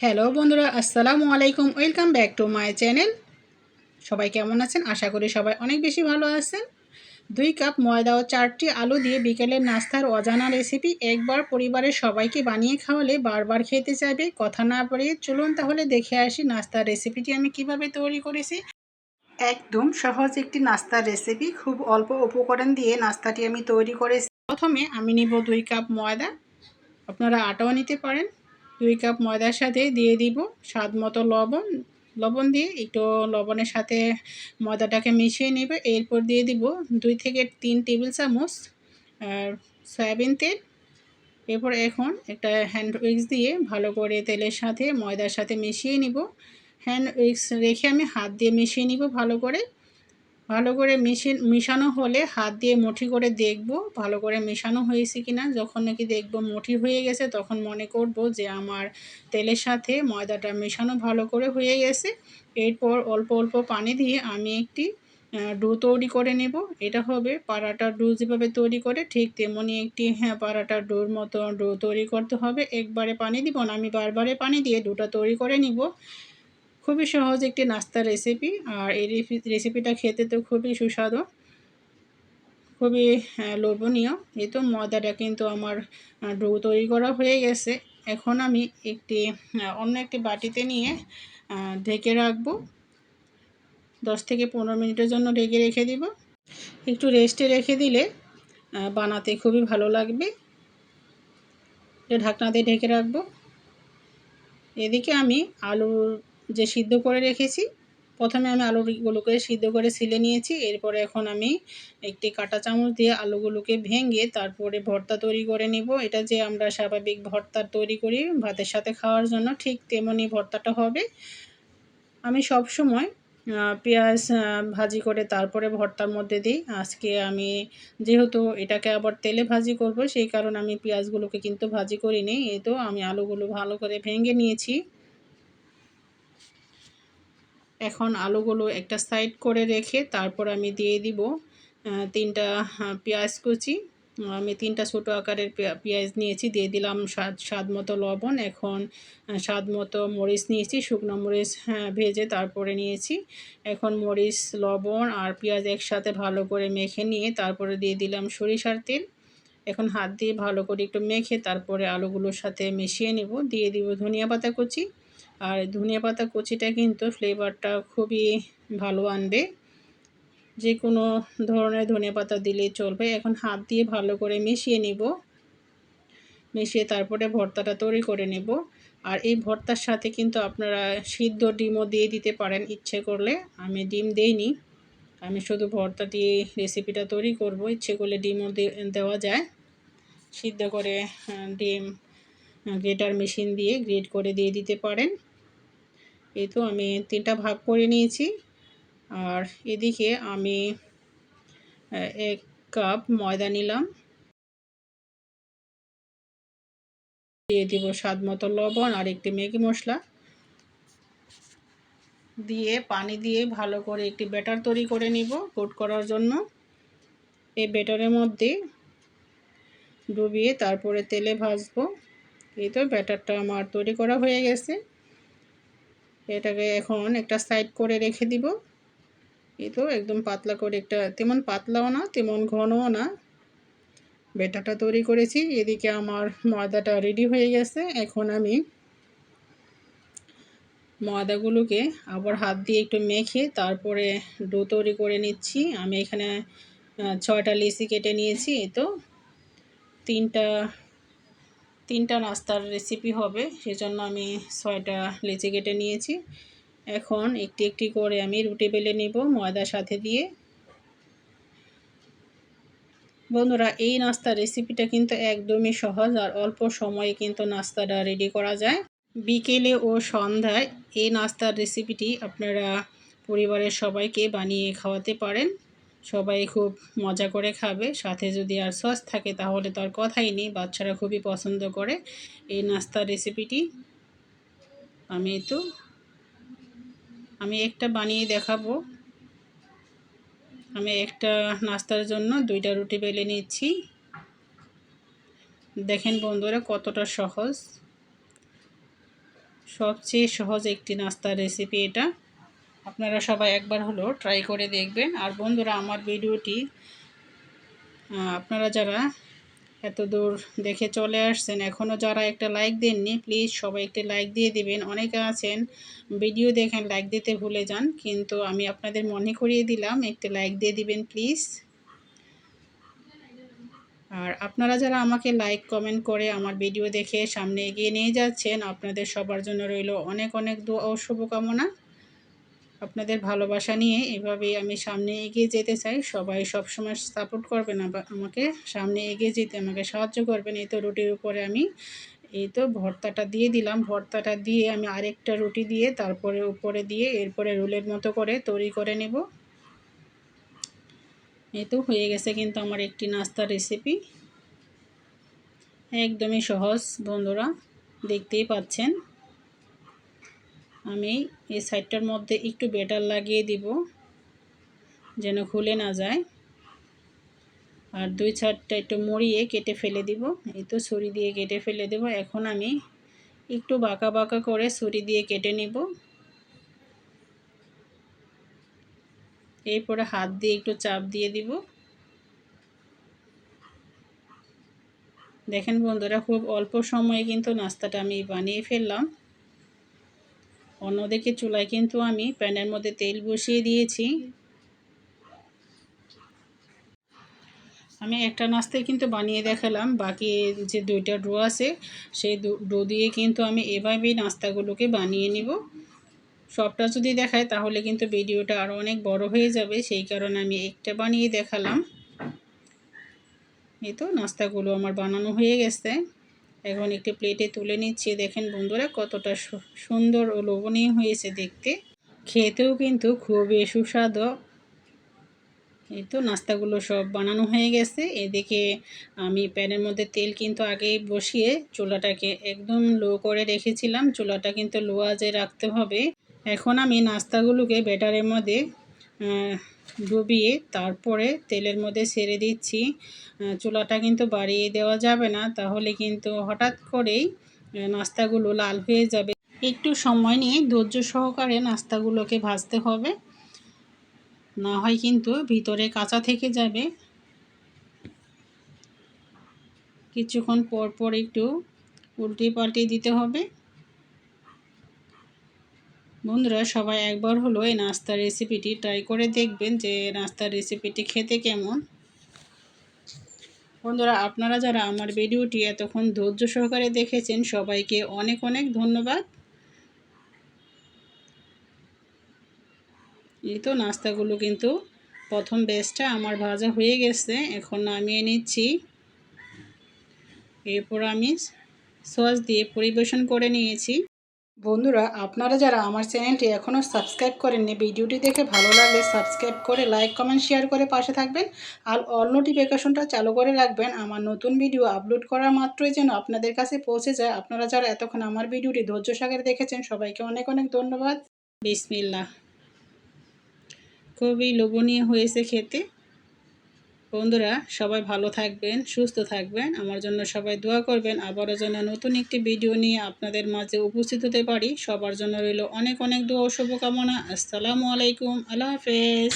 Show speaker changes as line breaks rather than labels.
Hello বন্ধুরা, আসসালামু আলাইকুম, welcome back to my channel. সবাই কেমন আছেন? আশা করি সবাই অনেক বেশি ভালো আছেন। দুই কাপ ময়দা ও চারটি আলু দিয়ে বিকেলের নাস্তার অজানা রেসিপি একবার পরিবারের সবাইকে বানিয়ে খাওয়ালে বারবার খেতে চাইবে। কথা না পারে চলুন তাহলে দেখে আসি নাস্তার রেসিপিটি আমি কীভাবে তৈরি করেছি। একদম সহজ একটি নাস্তার রেসিপি, খুব অল্প উপকরণ দিয়ে নাস্তাটি আমি তৈরি করেছি। প্রথমে আমি নিব দুই কাপ ময়দা। আপনারা আটাও নিতে পারেন। দুই কাপ ময়দার সাথে দিয়ে দিব স্বাদ মতো লবণ। লবণ দিয়ে একটু লবণের সাথে ময়দাটাকে মিশিয়ে নেবে। এরপর দিয়ে দিব দুই থেকে তিন টেবিল চামচ সয়াবিন তেল। এরপর এখন একটা হ্যান্ড উইক্স দিয়ে ভালো করে তেলের সাথে ময়দার সাথে মিশিয়ে নিব। হ্যান্ড উইক্স রেখে আমি হাত দিয়ে মিশিয়ে নিব ভালো করে। ভালো করে মিশিয়ে মিশানো হলে হাত দিয়ে মুঠি করে দেখব, ভালো করে মেশানো হয়েছে কি না যখন নাকি দেখব মুঠি হয়ে গেছে, তখন মনে করব যে আমার তেলের সাথে ময়দাটা মেশানো ভালো করে হয়ে গেছে। এরপর অল্প অল্প পানি দিয়ে আমি একটি ডো তৈরি করে নেব। এটা হবে পাড়াটার ডো যেভাবে তৈরি করে, ঠিক তেমনি একটি হ্যাঁ পাড়াটার ডোর মতো ডো তৈরি করতে হবে। একবারে পানি দিব না, আমি বারবারে পানি দিয়ে ডোটা তৈরি করে নিব। খুবই সহজ একটি নাস্তার রেসিপি আর এই রেসিপিটা খেতে তো খুবই সুস্বাদু, খুবই লোভনীয়। এই তো ময়দাটা কিন্তু আমার ডো তৈরি করা হয়ে গেছে। এখন আমি একটি অন্য একটি বাটিতে নিয়ে ঢেকে রাখব। দশ থেকে পনেরো মিনিটের জন্য ঢেকে রেখে দিব। একটু রেস্টে রেখে দিলে বানাতে খুবই ভালো লাগবে। ঢাকনা দিয়ে ঢেকে রাখব। এদিকে আমি আলুর যে সিদ্ধ করে রেখেছি, প্রথমে আমি আলুগুলোকে সিদ্ধ করে ছিলে নিয়েছি, এরপরে এখন আমি একটি কাটা চামচ দিয়ে আলুগুলোকে ভেঙে তারপরে ভর্তা তৈরি করে নিব। এটা যে আমরা স্বাভাবিক ভর্তা তৈরি করি ভাতের সাথে খাওয়ার জন্য ঠিক তেমনি ভর্তাটা হবে। আমি সব সময় পেঁয়াজ ভাজি করে তারপরে ভর্তার মধ্যে দিই। আজকে আমি যেহেতু এটাকে আবার তেলে ভাজি করব, সেই কারণে আমি পেঁয়াজগুলোকে কিন্তু ভাজি করিনি। এই তো আমি আলুগুলো ভালো করে ভেঙে নিয়েছি। এখন আলুগুলো একটা সাইড করে রেখে তারপর আমি দিয়ে দিব তিনটা পেঁয়াজ কুচি। আমি তিনটা ছোটো আকারের পেঁয়াজ নিয়েছি দিয়ে দিলাম স্বাদ স্বাদ মতো লবণ। এখন স্বাদ মতো মরিচ নিয়েছি শুকনো মরিচ হ্যাঁ, ভেজে তারপরে নিয়েছি। এখন মরিচ লবণ আর পেঁয়াজ একসাথে ভালো করে মেখে নিয়ে তারপরে দিয়ে দিলাম সরিষার তেল। এখন হাত দিয়ে ভালো করে একটু মেখে তারপরে আলুগুলোর সাথে মিশিয়ে নেব। দিয়ে দিব ধনিয়া পাতা কুচি। আর ধনিয়া পাতা কুচিটা কিন্তু ফ্লেভারটা খুবই ভালো আনবে। যে কোনো ধরনের ধনিয়া পাতা দিলেই চলবে। এখন হাত দিয়ে ভালো করে মিশিয়ে নিব। মিশিয়ে তারপরে ভর্তাটা তৈরি করে নেব। আর এই ভর্তার সাথে কিন্তু আপনারা সিদ্ধ ডিমও দিয়ে দিতে পারেন ইচ্ছে করলে। আমি ডিম দেইনি। আমি শুধু ভর্তা দিয়ে রেসিপিটা তৈরি করব। ইচ্ছে করলে ডিমও দেওয়া যায়। সিদ্ধ করে ডিম গ্রেটার মেশিন দিয়ে গ্রেট করে দিয়ে দিতে পারেন। এই তো আমি তিনটা ভাগ করে নিয়েছি। আর এদিকে আমি এক কাপ ময়দা নিলাম। দিয়ে দিব স্বাদ মতো লবণ আর একটি ম্যাগি মশলা। দিয়ে পানি দিয়ে ভালো করে একটি ব্যাটার তৈরি করে নিব কোট করার জন্য। এই ব্যাটারের মধ্যে ডুবিয়ে তারপরে তেলে ভাজবো। এই তো ব্যাটারটা আমার তৈরি করা হয়ে গেছে। এটাকে এখন একটা সাইড করে রেখে দিব। এই তো একদম পাতলা করে একটা, তেমন পাতলাও না, তেমন ঘনও না। বেটাটা তৈরি করেছি, এদিকে আমার ময়দাটা রেডি হয়ে গেছে। এখন আমি ময়দাগুলোকে আবার হাত দিয়ে একটু মেখে তারপরে ডো তৈরি করে নিচ্ছি। আমি এখানে ছয়টা লিচি কেটে নিয়েছি, এই তো। তিনটা তিনটা নাস্তার রেসিপি হবে, সেজন্য আমি ছয়টা লেচি কেটে নিয়েছি। এখন একটি একটি করে আমি রুটি বেলে নিব ময়দার সাথে দিয়ে। বন্ধুরা, এই নাস্তার রেসিপিটা কিন্তু একদমই সহজ আর অল্প সময়ে কিন্তু নাস্তাটা রেডি করা যায়। বিকেলে ও সন্ধ্যায় এই নাস্তার রেসিপিটি আপনারা পরিবারের সবাইকে বানিয়ে খাওয়াতে পারেন। সবাই খুব মজা করে খাবে। সাথে যদি আর সস থাকে, তাহলে তো আর কথাই নেই। বাচ্চারা খুবই পছন্দ করে এই নাস্তার রেসিপিটি আমি তো আমি একটা বানিয়ে দেখাবো। আমি একটা নাস্তার জন্য দুইটা রুটি বেলে নিচ্ছি। দেখেন বন্ধুরা, কতটা সহজ। সবচেয়ে সহজ একটি নাস্তার রেসিপি এটা। আপনারা সবাই একবার হলো ট্রাই করে দেখবেন। আর বন্ধুরা, আমার ভিডিওটি আপনারা যারা এত দূর দেখে চলে আসছেন এখনও যারা একটা লাইক দেননি প্লিজ সবাই একটি লাইক দিয়ে দিবেন। অনেকে আছেন ভিডিও দেখেন লাইক দিতে ভুলে যান, কিন্তু আমি আপনাদের মনে করিয়ে দিলাম, একটি লাইক দিয়ে দিবেন প্লিজ আর আপনারা যারা আমাকে লাইক কমেন্ট করে আমার ভিডিও দেখে সামনে এগিয়ে নিয়ে যাচ্ছেন, আপনাদের সবার জন্য রইল অনেক অনেক দোয়া ও শুভকামনা। আপনাদের ভালোবাসা নিয়ে এভাবেই আমি সামনে এগিয়ে যেতে চাই। সবাই সবসময় সাপোর্ট করবেন আমাকে। সামনে এগিয়ে যেতে আমাকে সাহায্য করবেন। এই তো রুটির উপরে আমি এই তো ভর্তাটা দিয়ে দিলাম। ভর্তাটা দিয়ে আমি আরেকটা রুটি দিয়ে তারপরে উপরে দিয়ে এরপরে রোলের মতো করে তৈরি করে নেব। এই তো হয়ে গেছে কিন্তু আমার একটি নাস্তার রেসিপি একদমই সহজ বন্ধুরা, দেখতেই পাচ্ছেন। আমি এই সাইডটার মধ্যে একটু বেটার লাগিয়ে দিব, যেন খুলে না যায়। আর দুই সাইডটা একটু মরিয়ে কেটে ফেলে দিব। এই তো ছুরি দিয়ে কেটে ফেলে দেব। এখন আমি একটু বাঁকা বাঁকা করে ছুরি দিয়ে কেটে নিব। এরপরে হাত দিয়ে একটু চাপ দিয়ে দিব। দেখেন বন্ধুরা, খুব অল্প সময়ে কিন্তু নাস্তাটা আমি বানিয়ে ফেললাম। অন্যদিকে চুলায় কিন্তু আমি প্যানের মধ্যে তেল বসিয়ে দিয়েছি। আমি একটা নাস্তায় কিন্তু বানিয়ে দেখালাম। বাকি যে দুইটা ডো আছে, সেই ডো দিয়ে কিন্তু আমি এভাবেই নাস্তাগুলোকে বানিয়ে নিব। সবটা যদি দেখায় তাহলে কিন্তু ভিডিওটা আরও অনেক বড় হয়ে যাবে। সেই কারণে আমি একটা বানিয়ে দেখালাম। এই তো নাস্তাগুলো আমার বানানো হয়ে গেছে। এখন একটি প্লেটে তুলে নিচ্ছি। দেখেন বন্ধুরা, কতটা সুন্দর ও লোভনীয় হয়েছে দেখতে। খেতেও কিন্তু খুবই সুস্বাদু। এই তো নাস্তাগুলো সব বানানো হয়ে গেছে। এদিকে আমি প্যানের মধ্যে তেল কিন্তু আগেই বসিয়ে চুলাটাকে একদম লো করে রেখেছিলাম। চুলাটা কিন্তু লো আজে রাখতে হবে। এখন আমি নাস্তাগুলোকে ব্যাটারের মধ্যে ডুবিয়ে তারপরে তেলের মধ্যে ছেড়ে দিচ্ছি। চুলাটা কিন্তু বাড়িয়ে দেওয়া যাবে না, তাহলে কিন্তু হঠাৎ করেই নাস্তাগুলো লাল হয়ে যাবে। একটু সময় নিয়ে ধৈর্য সহকারে নাস্তাগুলোকে ভাজতে হবে। না হয় কিন্তু ভিতরে কাঁচা থেকে যাবে। কিছুক্ষণ পর পর একটু উল্টে পাল্টে দিতে হবে। বন্ধুরা, সবাই একবার হলো এই নাস্তার রেসিপিটি ট্রাই করে দেখবেন যে নাস্তার রেসিপিটি খেতে কেমন। বন্ধুরা, আপনারা যারা আমার ভিডিওটি এতক্ষণ ধৈর্য সহকারে দেখেছেন, সবাইকে অনেক অনেক ধন্যবাদ। এই তো নাস্তাগুলো কিন্তু প্রথম বেসটা আমার ভাজা হয়ে গেছে। এখন নামিয়ে নিচ্ছি। এরপর আমি সস দিয়ে পরিবেশন করে নিয়েছি। বন্ধুরা, আপনারা যারা আমার চ্যানেলটি এখনও সাবস্ক্রাইব করেননি, ভিডিওটি দেখে ভালো লাগলে সাবস্ক্রাইব করে লাইক, কমেন্ট, শেয়ার করে পাশে থাকবেন আর অল নোটিফিকেশনটা চালু করে রাখবেন। আমার নতুন ভিডিও আপলোড করার মাত্রই যেন আপনাদের কাছে পৌঁছে যায়। আপনারা যারা এতক্ষণ আমার ভিডিওটি ধৈর্য সাগরে দেখেছেন, সবাইকে অনেক অনেক ধন্যবাদ। বিসমিল্লা খুবই লোভনীয় হয়েছে খেতে। বন্ধুরা, সবাই ভালো থাকবেন, সুস্থ থাকবেন। আমার জন্য সবাই দোয়া করবেন। আবারও যেন নতুন একটি ভিডিও নিয়ে আপনাদের মাঝে উপস্থিত হতে পারি। সবার জন্য রইল অনেক অনেক দোয়া শুভকামনা। আসসালামু আলাইকুম। আল্লাহ হাফেজ।